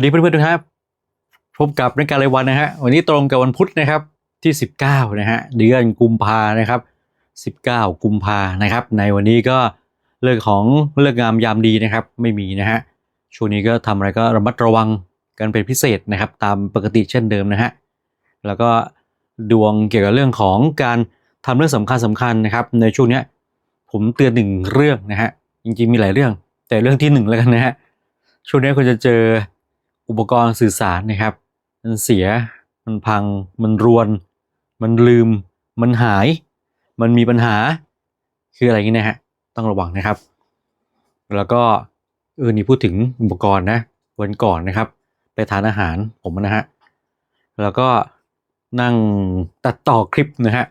สวัสดีเพื่อนๆทุกท่านพบกับในการรายวันนะฮะวันนี้ตรงกับวันพุธนะครับที่ 19 นะฮะเดือนกุมภานะครับ 19 กุมภานะครับ ในวันนี้ก็เรื่องของเลิกงงามยามดีนะครับ ไม่มีนะฮะช่วงนี้ก็ทำอะไรก็ระมัดระวังกันเป็นพิเศษนะครับ ตามปกติเช่นเดิมนะฮะแล้วก็ดวงเกี่ยวกับเรื่องของการทำเรื่องสำคัญสำคัญนะครับ ในช่วงเนี้ยผมเตือนหนึ่งเรื่องนะฮะจริงๆมีหลายเรื่อง แต่เรื่องที่หนึ่งแล้วกันนะฮะช่วงนี้คุณจะเจอ อุปกรณ์สื่อสารนะครับ มันเสีย มันพัง มันรวน มันลืม มันหาย มันมีปัญหา คืออะไรอย่างนี้นะฮะ ต้องระวังนะครับ แล้วก็เออนี่พูดถึงอุปกรณ์นะ วันก่อนนะครับ ไปทานอาหารผมนะฮะ แล้วก็นั่งตัดต่อคลิปนะฮะ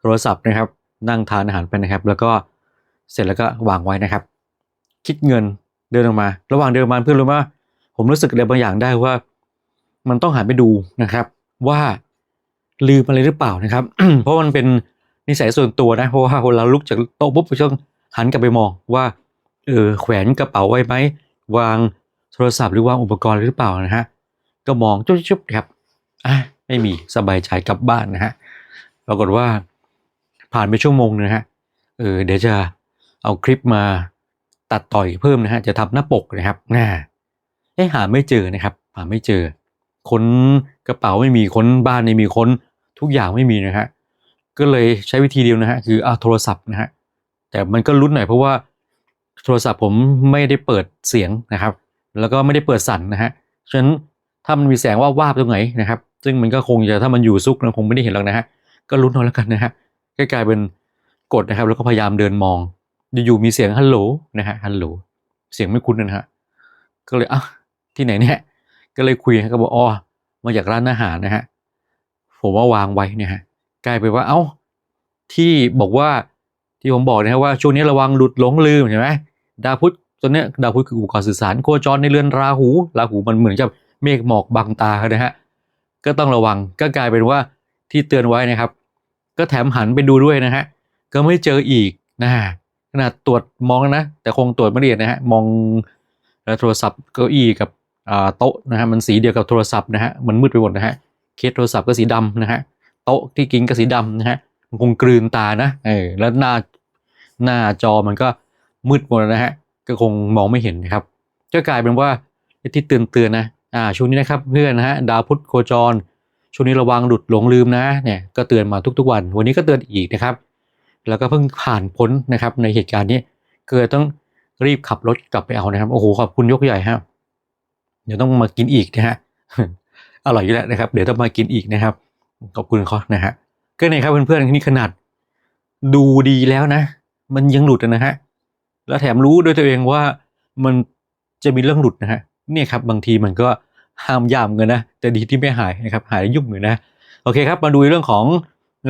โทรศัพท์นะครับ นั่งทานอาหารไปนะครับ แล้วก็เสร็จแล้วก็วางไว้นะครับ คิดเงินเดินออกมา ระหว่างเดินมาเพื่อนรู้ว่า ผมรู้สึกอะไรบางอย่างได้ว่า มันต้องหันไปดูนะครับ ว่าลืมอะไรหรือเปล่านะครับ เพราะมันเป็นนิสัยส่วนตัวนะ เพราะว่าเวลาลุกจากโต๊ะปุ๊บก็ต้องหันกลับไปมองว่าเออแขวนกระเป๋าไว้ไหมวางโทรศัพท์หรือวางอุปกรณ์หรือเปล่านะฮะก็มองจุ๊บๆครับอะไม่มีสบายใจกลับบ้านนะฮะปรากฏว่าผ่านไปชั่วโมงนึงนะฮะเออเดี๋ยวจะเอาคลิปมาตัดต่อยเพิ่มนะฮะจะทำหน้าปกนะครับน่า เอ๊ะหาไม่เจอนะครับ หาไม่เจอ ค้นกระเป๋าไม่มีค้นบ้านไม่มีค้นทุกอย่างไม่มีนะฮะก็เลยใช้วิธีเดียวนะฮะคือเอาโทรศัพท์นะฮะแต่มันก็ลุ้นหน่อยเพราะว่าโทรศัพท์ผมไม่ได้เปิดเสียงนะครับ แล้วก็ไม่ได้เปิดสั่นนะฮะฉะนั้นถ้ามันมีแสงว่าวาบตรงไหนนะครับ ซึ่งมันก็คงจะถ้ามันอยู่ซุกนะคงไม่ได้เห็นหรอกนะฮะก็ลุ้นเอาแล้วกันนะฮะก็กลายเป็นกดนะครับ แล้วก็พยายามเดินมองอยู่ๆมีเสียงฮัลโหลนะฮะฮัลโหลเสียงไม่คุ้นนะฮะก็เลยอะ ที่ไหนเนี่ย ก็เลยคุยก็บอกอ๋อมาจากร้านอาหารนะฮะผมว่าวางไว้เนี่ยฮะกลายไปนว่าเอ้าที่บอกว่าที่ผมบอกนะฮะว่าช่วงนี้ระวังหลุดหลงลืมเห็นไหมดาวพุธตัวเนี้ยดาวพุธคืออุปกรณ์สื่อสารโคจรในเรือนราหูราหูมันเหมือนกับเมฆหมอกบังตานะฮะก็ต้องระวังก็กลายเป็นว่าที่เตือนไว้นะครับ ก็แถมหันไปดูด้วยนะฮะก็ไม่เจออีกนะฮะขนาดตรวจมองนะ แต่คงตรวจไม่ละเอียดนะฮะมองโทรศัพท์เก้าอี้กับ โต๊ะนะฮะมันสีเดียวกับโทรศัพท์นะฮะมันมืดไปหมดนะฮะเคสโทรศัพท์ก็สีดำนะฮะโต๊ะที่กินก็สีดำนะฮะมันคงกลืนตานะเออแล้วหน้าหน้าจอมันก็มืดหมดนะฮะก็คงมองไม่เห็นนะครับก็กลายเป็นว่าที่เตือนเตือนนะอ่าช่วงนี้นะครับเพื่อนนะฮะดาวพุธโคจรช่วงนี้ระวังหลุดหลงลืมนะเนี่ยก็เตือนมาทุกๆวัน วันนี้ก็เตือนอีกนะครับ แล้วก็เพิ่งผ่านพ้นนะครับในเหตุการณ์นี้เกิดต้องรีบขับรถกลับไปเอานะครับโอ้โหขอบคุณยกใหญ่ครับ เดี๋ยวต้องมากินอีกนะฮะอร่อยอยู่แล้วนะครับ เดี๋ยวต้องมากินอีกนะครับ ขอบคุณเขานะฮะก็เนี่ยครับเพื่อนๆนี่ขนาดดูดีแล้วนะ มันยังหลุดนะฮะแล้วแถมรู้ด้วยตัวเองว่ามันจะมีเรื่องหลุดนะฮะเนี่ยครับบางทีมันก็ห้ามยามเงินนะ แต่ดีที่ไม่หายนะครับ หายยุ่งอยู่นะ โอเคครับ มาดูเรื่องของ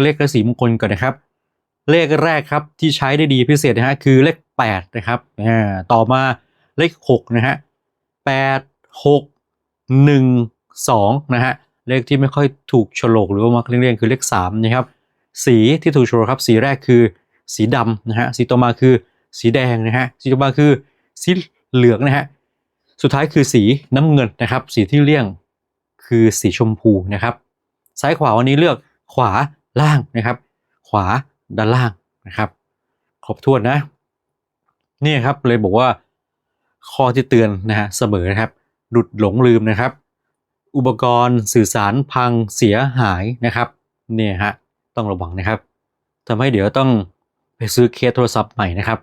เลขราศีมงคลก่อนนะครับ เลขแรกครับที่ใช้ได้ดีพิเศษนะฮะคือเลข8นะครับอ่าต่อมาเลข6นะฮะ8 6 1 2นะฮะเลขที่ไม่ค่อยถูกโฉลกหรือว่ามักเรียกๆคือเลข3นะครับสีที่ถูกโฉลกครับสีแรกคือสีดำนะฮะสีต่อมาคือสีแดงนะฮะสีต่อมาคือสีเหลืองนะฮะสุดท้ายคือสีน้ำเงินนะครับ สีที่เลี่ยงคือสีชมพูนะครับ ซ้ายขวาวันนี้เลือกขวาล่างนะครับ ขวาด้านล่างนะครับครบถ้วนนะนี่ครับเลยบอกว่าข้อที่เตือนนะฮะเสมอนะครับ หลุดหลงลืมนะครับ อุปกรณ์สื่อสารพังเสียหายนะครับเนี่ยฮะต้องระวังนะครับทำให้เดี๋ยวต้องไปซื้อเคสโทรศัพท์ใหม่นะครับ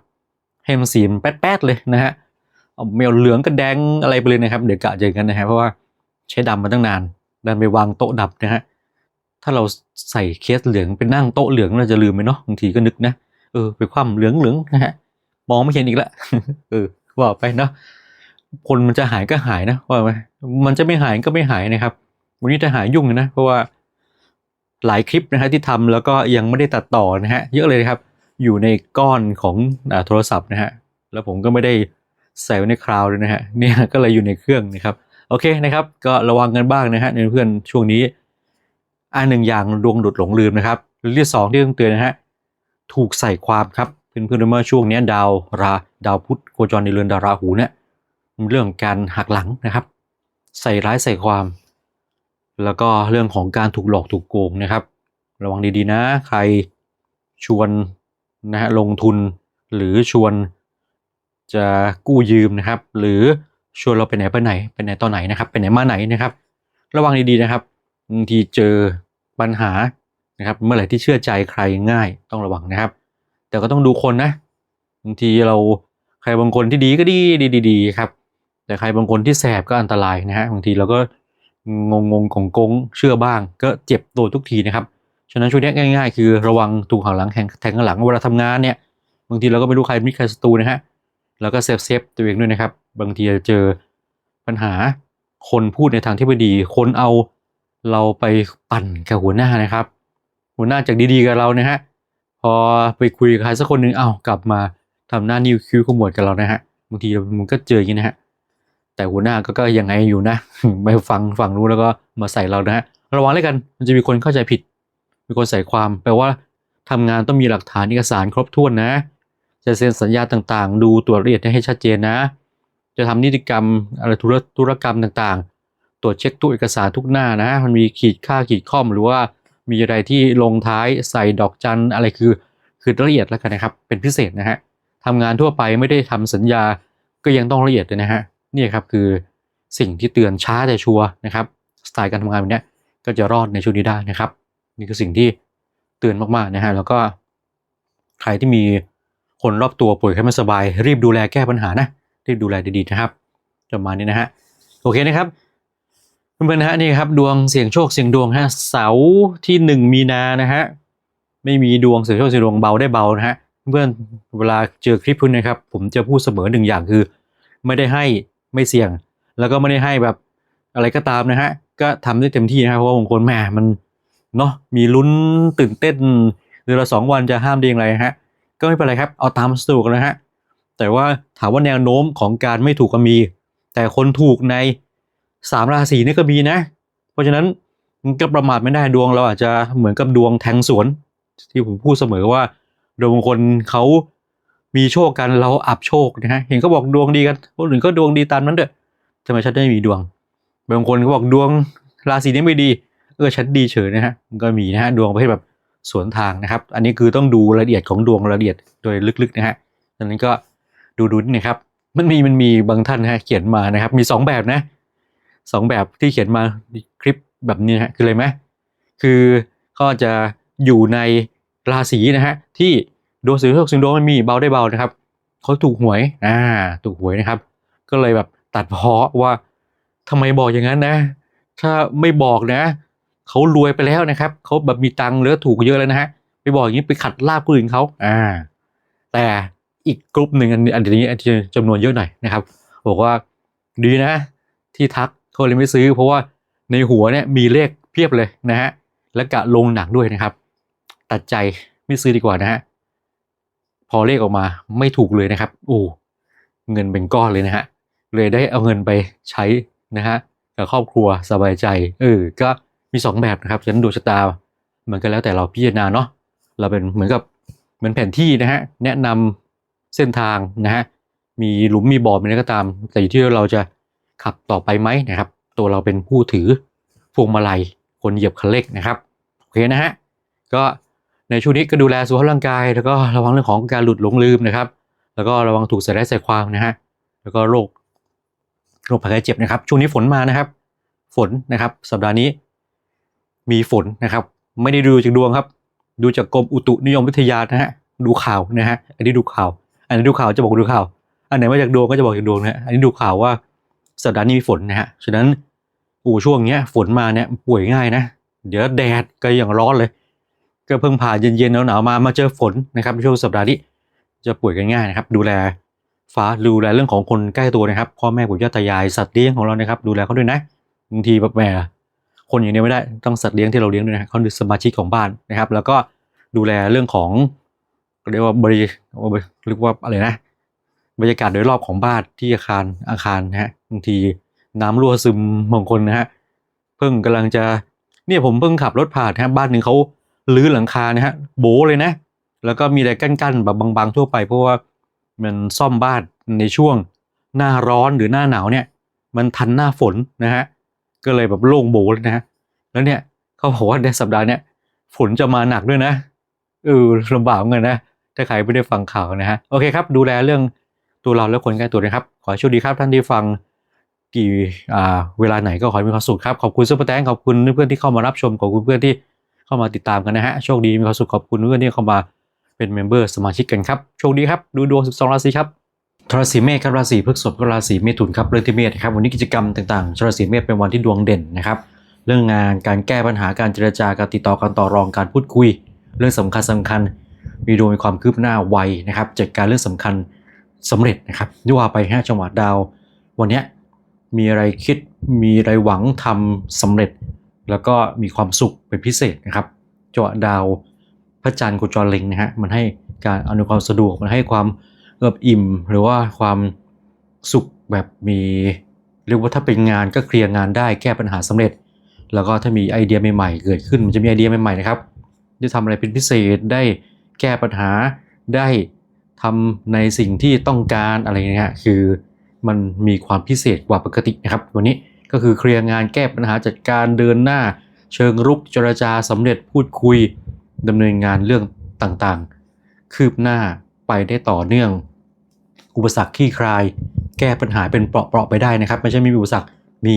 ให้มันสีมันแป๊ดๆเลยนะฮะเอาเมลเหลืองกับแดงอะไรไปเลยนะครับ เดี๋ยวกะเจอกันนะฮะเพราะว่าใช้ดำมาตั้งนานดันไปวางโต๊ะดับนะฮะถ้าเราใส่เคสเหลืองไปนั่งโต๊ะเหลืองเราจะลืมไหมเนาะบางทีก็นึกนะเออไปคว่ำเหลืองเหลืองๆนะฮะมองไม่เห็นอีกละเออว่าไปเนาะ คนมันจะหายก็หายนะว่าไหมมันจะไม่หายก็ไม่หายนะครับ วันนี้จะหายยุ่งนะ เพราะว่าหลายคลิปนะฮะที่ทำแล้วก็ยังไม่ได้ตัดต่อนะฮะเยอะเลยครับ อยู่ในก้อนของอโทรศัพท์นะฮะแล้วผมก็ไม่ได้ใส่ไว้ในคลาวด์เลยนะฮะเนี่ยก็เลยอยู่ในเครื่องนะครับโอเคนะครับ ก็ระวังกันบ้างนะฮะเพื่อนช่วงนี้อันหนึ่งอย่างดวงดุดหลงลืมนะครับเรื่องที่สองที่ต้องเตือนนะฮะถูกใส่ความครับเพื่อนๆเมื่อช่วงนี้ดาวราดาวพุธโคจรในเรือนดาวราหูเนี่ย เรื่องการหักหลังนะครับ ใส่ร้ายใส่ความ แล้วก็เรื่องของการถูกหลอกถูกโกงนะครับ ระวังดีๆนะ ใครชวนนะฮะลงทุนหรือชวนจะกู้ยืมนะครับ หรือชวนเราไปไหนไปไหนไปไหนตอนไหนนะครับไปไหนมาไหนนะครับ ระวังดีๆนะครับบางทีเจอปัญหานะครับ เมื่อไหร่ที่เชื่อใจใครง่ายต้องระวังนะครับ แต่ก็ต้องดูคนนะบางทีเราใครบางคนที่ดีก็ดีดีดีดีครับ แต่ใครบางคนที่แสบก็อันตรายนะฮะบางทีเราก็งงงของกงเชื่อบ้าง ก็เจ็บตัวทุกทีนะครับฉะนั้นช่วยแนะง่ายๆ คือระวังถูกหักหลังแทงแทงข้างหลังเวลาทำงานเนี่ยบางทีเราก็ไม่รู้ใครมิตรใครศัตรูนะฮะแล้วก็เซฟเซฟตัวเองด้วยนะครับ บางทีจะเจอปัญหาคนพูดในทางที่ไม่ดี คนเอาเราไปปั่นกับหัวหน้านะครับ หัวหน้าจากดีๆกับเรานะฮะพอไปคุยกับใครสักคนหนึ่งเอ้ากลับมาทำหน้านิ้วคิ้วขมวดกับเรานะฮะบางทีมันก็เจออย่างนี้นะฮะ แต่หัวหน้าก็ก็ยังไงอยู่นะไม่ฟังฝั่งรู้นแล้วก็มาใส่เรานะฮะระวังเลยกันมันจะมีคนเข้าใจผิด มีคนใส่ความแปลว่าทำงานต้องมีหลักฐานเอกสารครบถ้วนนะ จะเซ็นสัญญาต่างๆ ดูตรวจละเอียดให้ชัดเจนนะ จะทำนิติกรรมอะไรธุรธุรกรรมต่างๆ ตรวจเช็คทุกเอกสารทุกหน้านะ มันมีขีดค่าขีดข้อมหรือว่ามีอะไรที่ลงท้ายใส่ดอกจันอะไรคือ คือละเอียดแล้วกันนะครับ เป็นพิเศษนะฮะทำงานทั่วไปไม่ได้ทำสัญญาก็ยังต้องละเอียดเลยนะฮะ นี่ครับคือสิ่งที่เตือนช้าแต่ชัวร์นะครับสไตล์การทำงานแบบนี้ก็จะรอดในช่วงนี้ได้นะครับ นี่คือสิ่งที่เตือนมากๆนะฮะแล้วก็ใครที่มีคนรอบตัวป่วยไข้ไม่สบาย รีบดูแลแก้ปัญหานะรีบดูแลดีๆนะครับประมาณนี้นะฮะโอเคนะครับเพื่อนๆนะฮะนี่ครับดวงเสี่ยงโชคเสี่ยงดวงฮะเสาร์ที่หนึ่งมีนานะฮะไม่มีดวงเสี่ยงโชคเสี่ยงดวงเบาได้เบานะฮะเพื่อนเวลาเจอคลิปพวกนี้นะครับผมจะพูดเสมอหนึ่งอย่างคือ ไม่ได้ให้ ไม่เสี่ยง แล้วก็ไม่ได้ให้แบบอะไรก็ตามนะฮะ ก็ทำได้เต็มที่นะครับเพราะว่าบางคนแหมมันเนาะมีลุ้นตื่นเต้นเดือนละสองวันจะห้ามได้อย่างไรฮะ ก็ไม่เป็นไรครับ เอาตามสนุกนะฮะ แต่ว่าถามว่าแนวโน้มของการไม่ถูกก็มี แต่คนถูกในสามราศีนี่ก็มีนะ เพราะฉะนั้นมันก็ประมาทไม่ได้ดวงเราอาจจะเหมือนกับดวงแทงสวน ที่ผมพูดเสมอว่าดวงบางคนเขา มีโชคกันเราอับโชคนะฮะเห็นเขาบอกดวงดีกันคนอื่นก็ดวงดีตามนั้นเด้อทำไมฉันไม่มีดวงบางคนเขาบอกดวงราศีนี้ไม่ดี เออฉันดีเฉยนะฮะมันก็มีนะฮะดวงประเภทแบบสวนทางนะครับ อันนี้คือต้องดูรายละเอียดของดวงรายละเอียดโดยลึกๆนะฮะดังนั้นก็ดูดูนี่นะครับ มันมีมันมีบางท่านนะฮะเขียนมานะครับ มีสองแบบนะสองแบบที่เขียนมาคลิปแบบนี้นะฮะคืออะไรไหมคือก็จะอยู่ในราศีนะฮะที่ ดวงสีโชคสิงดมันมีเบาได้เบานะครับเขาถูกหวยอ่าถูกหวยนะครับ ก็เลยแบบตัดเพาะว่าทำไมบอกอย่างนั้นนะ ถ้าไม่บอกนะเขารวยไปแล้วนะครับเขาแบบมีตังค์เหลือถูกเยอะแล้วนะฮะไปบอกอย่างนี้ไปขัดลาบคนอื่นเขาอ่า แต่อีกกลุ่มหนึ่งอันนี้อันที่จำนวนเยอะหน่อยนะครับ บอกว่าดีนะ ที่ทักเขาเลยไม่ซื้อ เพราะว่าในหัวเนี่ยมีเลขเพียบเลยนะฮะแล้วกะลงหนังด้วยนะครับ ตัดใจไม่ซื้อดีกว่านะฮะ พอเลขออกมาไม่ถูกเลยนะครับโอ้เงินเป็นก้อนเลยนะฮะเลยได้เอาเงินไปใช้นะฮะกับครอบครัวสบายใจเออก็มีสองแบบนะครับฉะนั้นดวงชะตาเหมือนกันแล้วแต่เราพิจารณาเนาะเราเป็นเหมือนกับเหมือนแผนที่นะฮะแนะนำเส้นทางนะฮะมีหลุมมีบ่อมีอะไรก็ตาม แต่อยู่ที่เราจะขับต่อไปไหมนะครับ ตัวเราเป็นผู้ถือพวงมาลัยคนเหยียบคันเร่งนะครับโอเคนะฮะก็ ในช่วงนี้ก็ดูแลสุขภาพร่างกาย แล้วก็ระวังเรื่องของการหลุดหลงลืมนะครับ แล้วก็ระวังถูกใส่ร้ายใส่ความนะฮะแล้วก็โรคโรคภัยไข้เจ็บนะครับ ช่วงนี้ฝนมานะครับ ฝนนะครับ สัปดาห์นี้ มีฝนนะครับ ไม่ได้ดูจากดวงครับ ดูจากกรมอุตุนิยมวิทยานะฮะดูข่าวนะฮะอันนี้ดูข่าว อันนี้ดูข่าวจะบอกดูข่าว อันไหนมาจากดวงก็จะบอกจากดวงนะฮะอันนี้ดูข่าวว่าสัปดาห์นี้มีฝนนะฮะฉะนั้นอู่ช่วงเนี้ยฝนมาเนี่ยป่วยง่ายนะ เดี๋ยวแดดก็อย่างร้อนเลย ก็เพิ่งผ่านเย็นๆหนาวๆมามาเจอฝนนะครับช่วงสัปดาห์นี้จะป่วยกันง่ายนะครับ ดูแลฟ้าดูแลเรื่องของคนใกล้ตัวนะครับพ่อแม่ปู่ย่าตายายสัตว์เลี้ยงของเรานะครับ ดูแลเขาด้วยนะบางทีแบบแหมคนอย่างนี้ไม่ได้ต้องสัตว์เลี้ยงที่เราเลี้ยงด้วยนะเขาคือสมาชิกของบ้านนะครับ แล้วก็ดูแลเรื่องของเรียกว่าบริเรียกว่าอะไรนะ บรรยากาศโดยรอบของบ้านที่อาคารอาคารนะฮะบางทีน้ำรั่วซึมบางคนนะฮะเพิ่งกำลังจะเนี่ยผมเพิ่งขับรถผ่านนะฮะบ้านหนึ่งเขา ลื้อหลังคานะฮะโบเลยนะ แล้วก็มีอะไรกั้นๆแบบบางๆทั่วไป เพราะว่ามันซ่อมบ้านในช่วงหน้าร้อนหรือหน้าหนาวเนี่ย มันทันหน้าฝนนะฮะก็เลยแบบโล่งโบเลยนะฮะแล้วเนี่ยเขาบอกว่าในสัปดาห์เนี้ยฝนจะมาหนักด้วยนะเออลำบากเหมือนนะถ้าใครไม่ได้ฟังข่าวนะฮะโอเคครับดูแลเรื่องตัวเราและคนใกล้ตัวนะครับ ขอโชคดีครับท่านที่ฟังกี่อ่าเวลาไหนก็ขอให้มีความสุขครับ ขอบคุณซุปเปอร์แตงขอบคุณเพื่อนที่เข้ามารับชมขอบคุณเพื่อนที่ เข้ามาติดตามกันนะฮะ โชคดีมีความสุขขอบคุณเพื่อนที่เข้ามาเป็นเมมเบอร์สมาชิกกันครับ โชคดีครับ ดูดวง 12 ราศีครับราศีเมษครับราศีพฤษภก็ราศีเมถุนครับเรื่องที่เมษนครับวันนี้กิจกรรมต่างๆราศีเมษเป็นวันที่ดวงเด่นนะครับ เรื่องงานการแก้ปัญหาการเจรจาการติดต่อการต่อรองการพูดคุย เรื่องสำคัญสำคัญ มีดวงมีความคืบหน้าไวนะครับจัดการเรื่องสำคัญสำเร็จนะครับที่ว่าไปห้าจังหวะดาว วันนี้มีอะไรคิดมีอะไรหวังทำสำเร็จ แล้วก็มีความสุขเป็นพิเศษนะครับจังหวะดาวพระจันทร์โคจรเล็งนะฮะมันให้การอำนวยความสะดวกมันให้ความเอิบอิ่ม หรือว่าความสุขแบบมีเรียกว่าถ้าเป็นงานก็เคลียร์งานได้แก้ปัญหาสำเร็จ แล้วก็ถ้ามีไอเดียใหม่ๆ เกิดขึ้นมันจะมีไอเดียใหม่ๆนะครับจะทำอะไรเป็นพิเศษได้แก้ปัญหาได้ทำในสิ่งที่ต้องการอะไรเงี้ยคือมันมีความพิเศษกว่าปกตินะครับวันนี้ ก็คือเคลียร์งานแก้ปัญหาจัดการเดินหน้า เชิงรุกเจรจาสำเร็จพูดคุยดำเนินงานเรื่องต่างๆ คืบหน้าไปได้ต่อเนื่อง อุปสรรคขี้คลาย แก้ปัญหาเป็นเปราะๆไปได้นะครับ ไม่ใช่ไม่มีอุปสรรคมี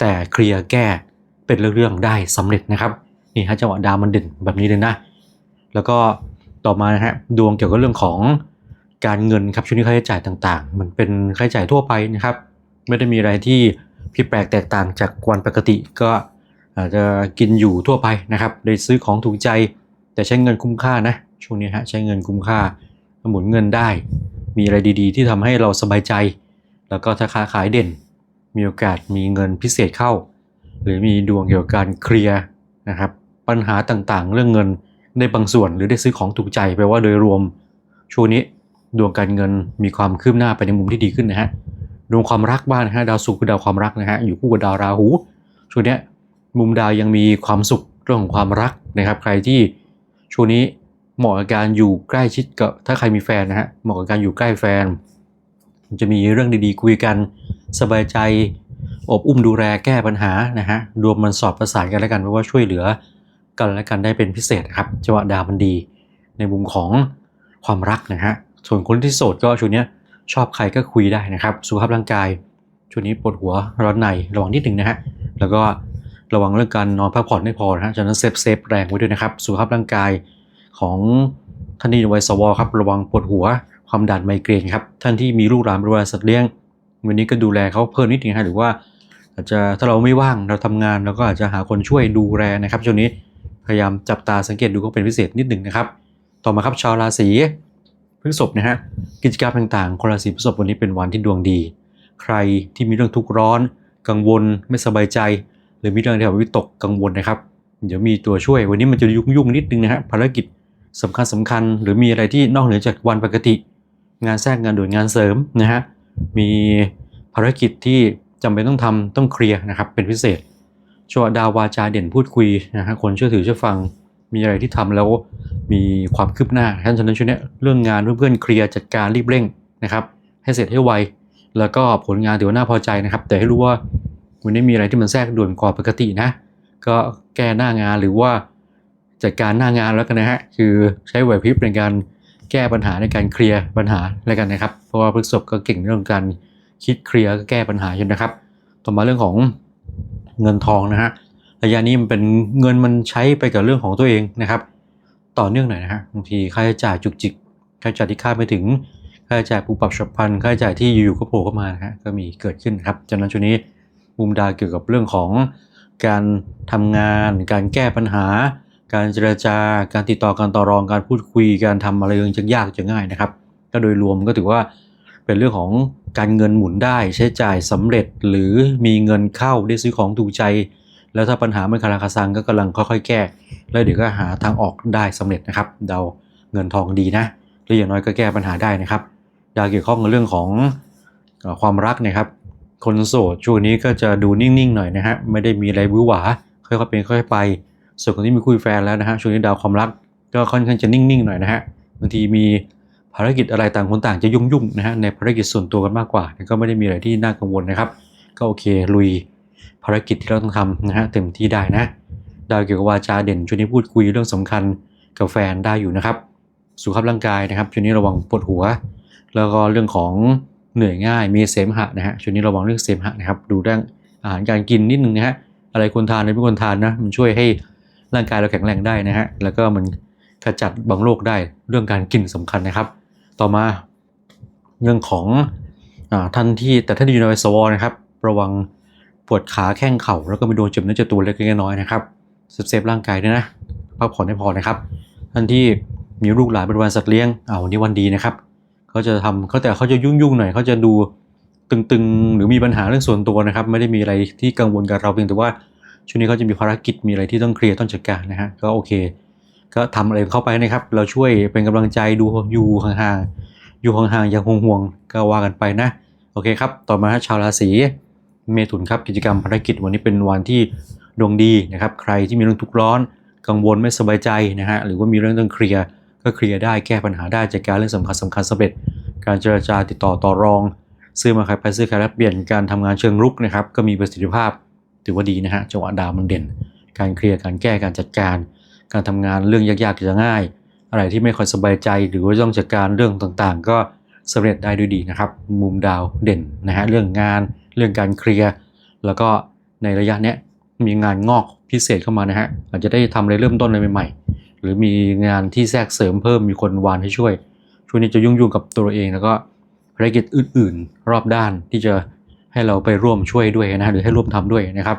แต่เคลียร์แก้เป็นเรื่องๆได้สำเร็จนะครับนี่ฮะจังหวะดาวมันเด่นแบบนี้เลยนะ แล้วก็ต่อมานะฮะดวงเกี่ยวกับเรื่องของการเงินครับช่วงนี้ค่าใช้จ่ายต่างๆ มันเป็นค่าใช้จ่ายทั่วไปนะครับ ไม่ได้มีอะไรที่ ผิดแปลกแตกต่างจากวันปกติก็อาจจะกินอยู่ทั่วไปนะครับได้ซื้อของถูกใจ แต่ใช้เงินคุ้มค่านะช่วงนี้ฮะใช้เงินคุ้มค่าหมุนเงินได้ มีอะไรดีๆ ที่ทำให้เราสบายใจ แล้วก็ถ้าค้าขายเด่น มีโอกาสมีเงินพิเศษเข้า หรือมีดวงเกี่ยวกับการเคลียร์นะครับปัญหาต่างๆ เรื่องเงินในบางส่วนหรือได้ซื้อของถูกใจแปลว่าโดยรวมช่วงนี้ดวงการเงินมีความคืบหน้าไปในมุมที่ดีขึ้นนะฮะ ดวงความรักบ้างนะฮะดาวศุกร์คือดาวความรักนะฮะอยู่คู่กับดาวราหูช่วงนี้มุมดาวยังมีความสุขเรื่องของความรักนะครับ ใครที่ช่วงนี้เหมาะกับการอยู่ใกล้ชิดกับถ้าใครมีแฟนนะฮะเหมาะกับการอยู่ใกล้แฟน จะมีเรื่องดีๆคุยกันสบายใจอบอุ้มดูแลแก้ปัญหานะฮะรวมมันสอบประสานกันแล้วกันเพราะว่าช่วยเหลือกันและกันได้เป็นพิเศษครับจังหวะดาวมันดี ในมุมของความรักนะฮะส่วนคนที่โสดก็ช่วงนี้ย ชอบใครก็คุยได้นะครับสุขภาพร่างกาย ช่วงนี้ปวดหัวร้อนในระวังนิดหนึ่งนะฮะแล้วก็ระวังเรื่องการนอนพักผ่อนไม่พอนะฮะฉะนั้นเซฟเซฟแรงไว้ด้วยนะครับสุขภาพร่างกายของท่านที่วัยสวครับระวังปวดหัวความดันไมเกรนครับท่านที่มีลูกหลานบริวารสัตว์เลี้ยง วันนี้ก็ดูแลเขาเพิ่มนิดนึงฮะหรือว่าอาจจะถ้าเราไม่ว่างเราทำงานเราก็อาจจะหาคนช่วยดูแลนะครับช่วงนี้พยายามจับตาสังเกตดูก็เป็นพิเศษนิดหนึ่งนะครับ ต่อมาครับชาวราศี พฤษภนะฮะกิจกรรมต่างๆคนราศีพฤษภวันนี้เป็นวันที่ดวงดี ใครที่มีเรื่องทุกข์ร้อน กังวลไม่สบายใจ หรือมีเรื่องที่แบบวิตกกังวลนะครับ เดี๋ยวมีตัวช่วยวันนี้มันจะยุ่งๆนิดนึงนะฮะภารกิจสำคัญสำคัญ หรือมีอะไรที่นอกเหนือจากวันปกติ งานแทรกงานด่วนงานเสริมนะฮะมีภารกิจที่จำเป็นต้องทำต้องเคลียร์นะครับเป็นพิเศษชัวดาววาจาเด่นพูดคุยนะฮะคนเชื่อถือเชื่อฟัง มีอะไรที่ทำแล้วมีความคืบหน้าท่านฉะนั้นช่วงนี้เรื่องงานเพื่อนๆเคลียร์จัดการรีบเร่งนะครับให้เสร็จให้ไวแล้วก็ผลงานถือว่าน่าพอใจนะครับ แต่ให้รู้ว่าวันนี้มีอะไรที่มันแทรกด่วนกว่าปกตินะ ก็แก้หน้างานหรือว่าจัดการหน้างานแล้วกันนะฮะคือใช้ไหวพริบในการแก้ปัญหาในการเคลียร์ปัญหาแล้วกันนะครับ เพราะว่าพฤษภก็เก่งเรื่องการคิดเคลียร์แก้ปัญหาอยู่นะครับ ต่อมาเรื่องของเงินทองนะฮะ ระยะนี้มันเป็นเงินมันใช้ไปกับเรื่องของตัวเองนะครับ ต่อเนื่องหน่อยนะฮะบางทีค่าใช้จ่ายจุกจิกค่าใช้จ่ายที่คาดไม่ถึงค่าใช้จ่ายปูปรับฉับพลันค่าใช้จ่ายที่อยู่ๆก็โผล่เข้ามานะฮะก็มีเกิดขึ้นครับจากนั้นช่วงนี้มุมดาเกี่ยวกับเรื่องของการทำงาน การแก้ปัญหา การเจรจาการติดต่อการต่อรองการพูดคุยการทำอะไรยังจะยากจะง่ายนะครับ ก็โดยรวมก็ถือว่าเป็นเรื่องของการเงินหมุนได้ใช้จ่ายสำเร็จหรือมีเงินเข้าได้ซื้อของถูกใจ แล้วถ้าปัญหามันคาราคาซังก็กำลังค่อยๆแก้ แล้วเดี๋ยวก็หาทางออกได้สำเร็จนะครับ เดาเงินทองดีนะหรืออย่างน้อยก็แก้ปัญหาได้นะครับดาวเกี่ยวข้องกับเรื่องของความรักนะครับ คนโสดช่วงนี้ก็จะดูนิ่งๆหน่อยนะฮะไม่ได้มีอะไรบื้อหวาค่อยๆเป็นค่อยๆไป ส่วนคนที่มีคุยแฟนแล้วนะฮะช่วงนี้ดาวความรักก็ค่อนข้างจะนิ่งๆหน่อยนะฮะบางทีมีภารกิจอะไรต่างคนต่างจะยุ่งๆนะฮะในภารกิจส่วนตัวกันมากกว่าก็ไม่ได้มีอะไรที่น่ากังวลนะครับ ก็โอเคลุย ภารกิจที่เราต้องทำนะฮะเต็มที่ได้นะดาวเกี่ยวกับวาจาเด่นช่วงนี้พูดคุยเรื่องสำคัญกับแฟนได้อยู่นะครับ สุขภาพร่างกายนะครับช่วงนี้ระวังปวดหัว แล้วก็เรื่องของเหนื่อยง่ายมีเสมหะนะฮะช่วงนี้ระวังเรื่องเสมหะนะครับดูเรื่องอาหารการกินนิดนึงนะฮะอะไรควรทานอะไรไม่ควรทานนะมันช่วยให้ร่างกายเราแข็งแรงได้นะฮะแล้วก็มันขจัดบางโรคได้เรื่องการกินสำคัญนะครับ ต่อมาเรื่องของอท่านที่แต่ท่านที่อยู่ในวัยสวนะครับ ระวัง วดขาแข้งเข่าแล้วก็ไปโดนเจ็บเนื้อเจ็บตัวเล็กๆน้อยนะครับเซฟร่างกายด้วยนะพักผ่อนให้พอนะครับท่านที่มีลูกหลานเป็นวันสัตว์เลี้ยงอ่าวันนี้วันดีนะครับเขาจะทำเขาแต่เขาจะยุ่งๆหน่อยเขาจะดูตึงๆ หรือมีปัญหาเรื่องส่วนตัวนะครับ ไม่ได้มีอะไรที่กังวลกับเราเพียงแต่ว่าช่วงนี้เขาจะมีภารกิจมีอะไรที่ต้องเคลียร์ต้องจัดการนะฮะก็โอเค ก็ทำอะไรเข้าไปนะครับ เราช่วยเป็นกำลังใจดูอยู่ห่างๆอยู่ห่างๆอย่างห่วงๆก็ว่ากันไปนะ โอเคครับ ต่อมาฮะชาวราศี เมถุนครับกิจกรรมภารกิจวันนี้เป็นวันที่ดวงดีนะครับใครที่มีเรื่องทุกข์ร้อน กังวลไม่สบายใจนะฮะหรือว่ามีเรื่องต้องเคลียร์ก็เคลียร์ได้แก้ปัญหาได้จัดการเรื่องสำคัญสำคัญสำเร็จ การเจรจาติดต่อต่อรอง ซื้อมาขายไปซื้อขายแลกเปลี่ยนการทำงานเชิงรุกนะครับก็มีประสิทธิภาพถือว่าดีนะฮะจังหวะดาวมันเด่น การเคลียร์การแก้การจัดการ การทำงานเรื่องยากๆจะง่าย อะไรที่ไม่ค่อยสบายใจ หรือว่าต้องจัดการเรื่องต่างๆ ก็สำเร็จได้ด้วยดีนะครับมุมดาวเด่นนะฮะเรื่องงาน เรื่องการเคลียร์แล้วก็ในระยะเนี้ยมีงานงอกพิเศษเข้ามานะฮะอาจจะได้ทำอะไรเริ่มต้นอะไรใหม่ๆ หรือมีงานที่แทรกเสริมเพิ่มมีคนวานให้ช่วย ช่วงนี้จะยุ่งๆกับตัวเองแล้วก็ภารกิจอื่นๆ รอบด้านที่จะให้เราไปร่วมช่วยด้วยนะฮะหรือให้ร่วมทำด้วยนะครับ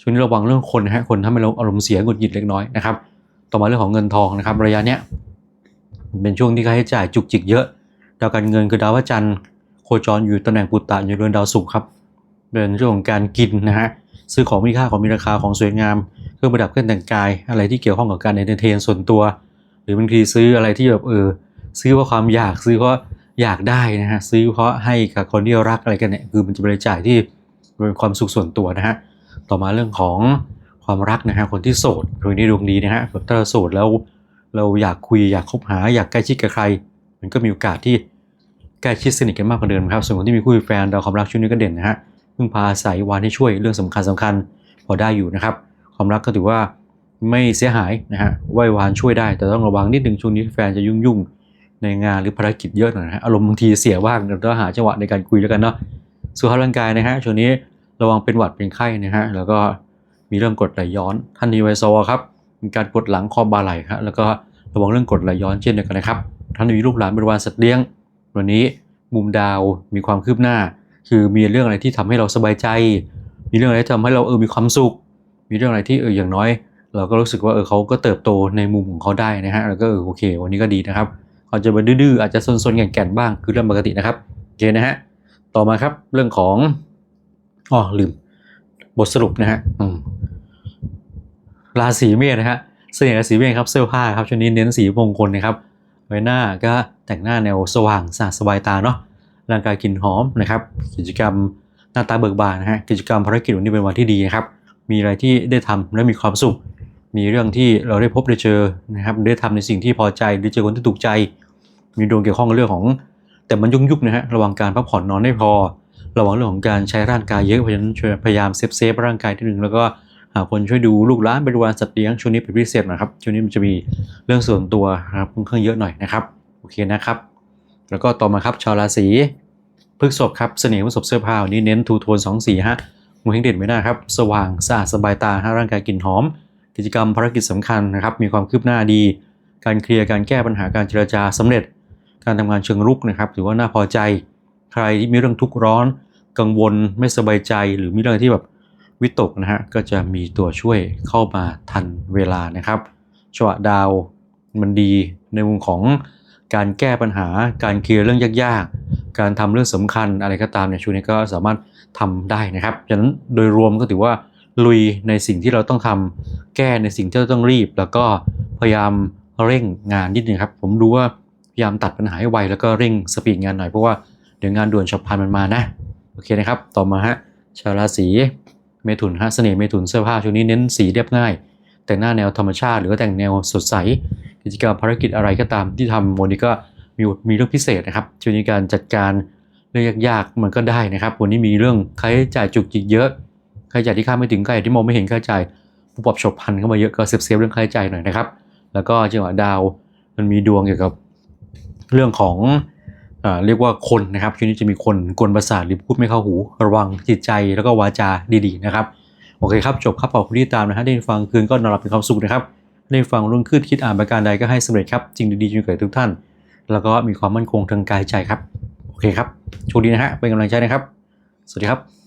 ช่วงนี้ระวังเรื่องคนนะฮะคนทำให้เราอารมณ์เสียหงุดหงิดเล็กน้อยนะครับต่อมาเรื่องของเงินทองนะครับ ระยะเนี้ยเป็นช่วงที่ค่าใช้จ่ายจุกจิกเยอะดาวการเงินคือดาวพระจันทร์โคจรอยู่ตำแหน่งปุตตะอยู่เรือนดาวศุกร์ครับ เป็นเรื่องของการกินนะฮะซื้อของมีค่าของมีราคาของสวยงามเครื่องประดับเครื่องแต่งกาย อะไรที่เกี่ยวข้องกับการเอนเตอร์เทนส่วนตัว หรือบางทีซื้ออะไรที่แบบเออซื้อเพราะความอยากซื้อเพราะอยากได้นะฮะซื้อเพราะให้กับคนที่รักอะไรกันเนี่ยคือมันจะเป็นรายจ่ายที่เป็นความสุขส่วนตัวนะฮะต่อมาเรื่องของความรักนะฮะคนที่โสดดวงนี้ดวงดีนะฮะถ้าเราโสดแล้วเราอยากคุยอยากคบหาอยากใกล้ชิดกับใคร มันก็มีโอกาสที่ใกล้ชิดสนิทกันมากกว่าเดิมครับส่วนคนที่มีคู่มีแฟนดาวความรักช่วงนี้ก็เด่นนะฮะ พึ่งพาอาศัยวานให้ช่วยเรื่องสำคัญสำคัญพอได้อยู่นะครับ ความรักก็ถือว่าไม่เสียหายนะฮะไหววานช่วยได้แต่ต้องระวังนิดนึงช่วงนี้แฟนจะยุ่งยุ่งๆในงานหรือภารกิจเยอะหน่อยนะอารมณ์บางทีเสียบ้างเราต้องหาจังหวะในการคุยแล้วกันเนาะสุขภาพร่างกายนะฮะช่วงนี้ระวังเป็นหวัดเป็นไข้นะฮะแล้วก็มีเรื่องกดไหลย้อนท่านนีไวโซครับมีการปวดหลังคอบ่าไหล่ครับแล้วก็ระวังเรื่องกดไหลย้อนเช่นเดียวกันนะครับท่านมีลูกหลานบริวารสัตว์เลี้ยง วันนี้มุมดาวมีความคืบหน้า คือมีเรื่องอะไรที่ทำให้เราสบายใจ มีเรื่องอะไรที่ทำให้เราเออมีความสุข มีเรื่องอะไรที่เอออย่างน้อย เราก็รู้สึกว่าเออเขาก็เติบโตในมุมของเขาได้นะฮะแล้วก็เออโอเค วันนี้ก็ดีนะครับเขาจะมาดื้อๆอาจจะซนๆแก่นๆบ้างคือเรื่องปกตินะครับโอเคนะฮะต่อมาครับเรื่องของอ๋อลืม บทสรุปนะฮะราศีเมษนะฮะเสน่ห์ราศีเมษครับเสื้อผ้าครับช่วงนี้เน้นสีมงคลนะครับใบหน้าก็แต่งหน้าแนวสว่างสะอาดสบายตาเนาะ ร่างกายกลิ่นหอมนะครับ กิจกรรมหน้าตาเบิกบานนะฮะกิจกรรมภารกิจวันนี้เป็นวันที่ดีนะครับ มีอะไรที่ได้ทำและมีความสุข มีเรื่องที่เราได้พบได้เจอนะครับได้ทำในสิ่งที่พอใจได้เจอคนที่ถูกใจ มีดวงเกี่ยวข้องกับเรื่องของ แต่มันยุ่งยุบนะฮะระวังการพักผ่อนนอนไม่พอ ระวังเรื่องของการใช้ร่างกายเยอะเพราะฉะนั้นช่วยพยายามเซฟเซฟร่างกายทีหนึ่งแล้วก็หาคนช่วยดูลูกหลานบริวารสัตว์เลี้ยงช่วงนี้เป็นพิเศษนะครับช่วงนี้มันจะมีเรื่องส่วนตัวนะครับค่อนข้างเยอะหน่อยนะครับโอเคนะครับ แล้วก็ต่อมาครับชาวราศีพฤกษภครับเสน่ห์พฤษภเสื้อผ้าวันนี้เน้นทูโทนสองสีฮะมือให้เด่นไม่ได้ครับ สว่างสะอาดสบายตาฮะร่างกายกลิ่นหอม กิจกรรมภารกิจสำคัญนะครับ มีความคืบหน้าดี การเคลียร์การแก้ปัญหาการเจรจาสำเร็จ การทำงานเชิงรุกนะครับถือว่าน่าพอใจ ใครที่มีเรื่องทุกข์ร้อน กังวลไม่สบายใจหรือมีเรื่องที่แบบวิตกนะฮะก็จะมีตัวช่วยเข้ามาทันเวลานะครับจังหวะดาวมันดีในมุมของ การแก้ปัญหา การเคลียร์เรื่องยากๆ การทำเรื่องสำคัญอะไรก็ตามเนี่ยช่วงนี้ก็สามารถทำได้นะครับฉะนั้นโดยรวมก็ถือว่าลุยในสิ่งที่เราต้องทำแก้ในสิ่งที่เราต้องรีบ แล้วก็พยายามเร่งงานนิดนึงครับ ผมรู้ว่าพยายามตัดปัญหาให้ไวแล้วก็เร่งสปีดงานหน่อยเพราะว่าเดี๋ยวงานด่วนฉับพลันมันมานะโอเคนะครับ ต่อมาฮะชาวราศีเมถุนฮะเสน่ห์เมถุนเสื้อผ้าช่วงนี้เน้นสีเรียบง่าย แต่งหน้าแนวธรรมชาติ หรือแต่งแนวสดใส กิจกรรมภารกิจอะไรก็ตามที่ทำวันนี้ก็มีมีเรื่องพิเศษนะครับช่วงนี้การจัดการเรื่องยากๆมันก็ได้นะครับ วันนี้มีเรื่องค่าใช้จ่ายจุกจิกเยอะค่าใช้จ่ายที่คาดไม่ถึงค่าใช้จ่ายที่มองไม่เห็นค่าใช้จ่ายผู้ปรับฉบพันเข้ามาเยอะก็เซฟเซฟเรื่องค่าใช้จ่ายหน่อยนะครับ แล้วก็จังหวะดาวมันมีดวงเกี่ยวกับเรื่องของอ่าเรียกว่าคนนะครับช่วงนี้จะมีคนกวนประสาทหรือพูดไม่เข้าหูระวังจิตใจแล้วก็วาจาดีๆนะครับโอเคครับจบครับขอบคุณที่ตามนะฮะได้ฟังคืนก็นอนหลับเป็นความสุขนะครับ ได้ฟังรุ่งขึ้นคิดอ่านประการใดก็ให้สำเร็จครับจริงดีๆจงเกิดทุกท่าน แล้วก็มีความมั่นคงทางกายใจครับ โอเคครับโชคดีนะฮะเป็นกำลังใจนะครับ สวัสดีครับ